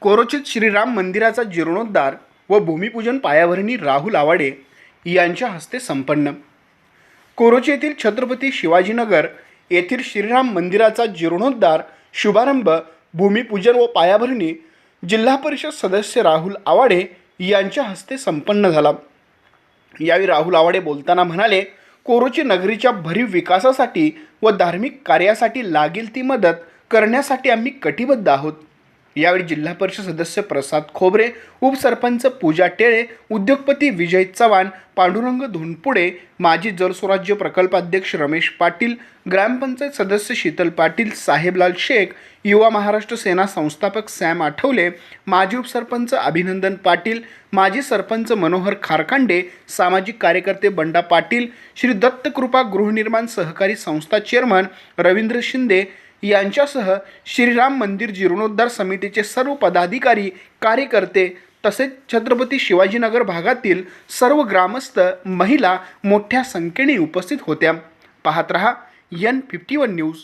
कोरोचित श्रीराम मंदिराचा जीर्णोद्धार व भूमिपूजन पायाभरणी राहुल आवाडे यांच्या हस्ते संपन्न. कोरोची येथील छत्रपती शिवाजीनगर येथील श्रीराम मंदिराचा जीर्णोद्धार शुभारंभ भूमिपूजन व पायाभरणी जिल्हा परिषद सदस्य राहुल आवाडे यांच्या हस्ते संपन्न झाला. यावेळी राहुल आवाडे बोलताना म्हणाले कोरोची नगरीच्या भरीव विकासासाठी व धार्मिक कार्यासाठी लागेल ती मदत करण्यासाठी आम्ही कटिबद्ध आहोत. यावेळी जिल्हा परिषद सदस्य प्रसाद खोबरे उपसरपंच पूजा टेळे उद्योगपती विजय चव्हाण पांडुरंग धोनपुडे माजी जलस्वराज्य प्रकल्पाध्यक्ष रमेश पाटील ग्रामपंचायत सदस्य शीतल पाटील साहेबलाल शेख युवा महाराष्ट्र सेना संस्थापक सॅम आठवले माजी उपसरपंच अभिनंदन पाटील माजी सरपंच मनोहर खारकांडे सामाजिक कार्यकर्ते बंडा पाटील श्री दत्तकृपा गृहनिर्माण सहकारी संस्था चेअरमन रवींद्र शिंदे यांच्यासह श्रीराम मंदिर जीर्णोद्धार समितीचे सर्व पदाधिकारी कार्यकर्ते तसेच छत्रपती शिवाजीनगर भागातील सर्व ग्रामस्थ महिला मोठ्या संख्येने उपस्थित होत्या. पाहत रहा यन फिफ्टी वन न्यूज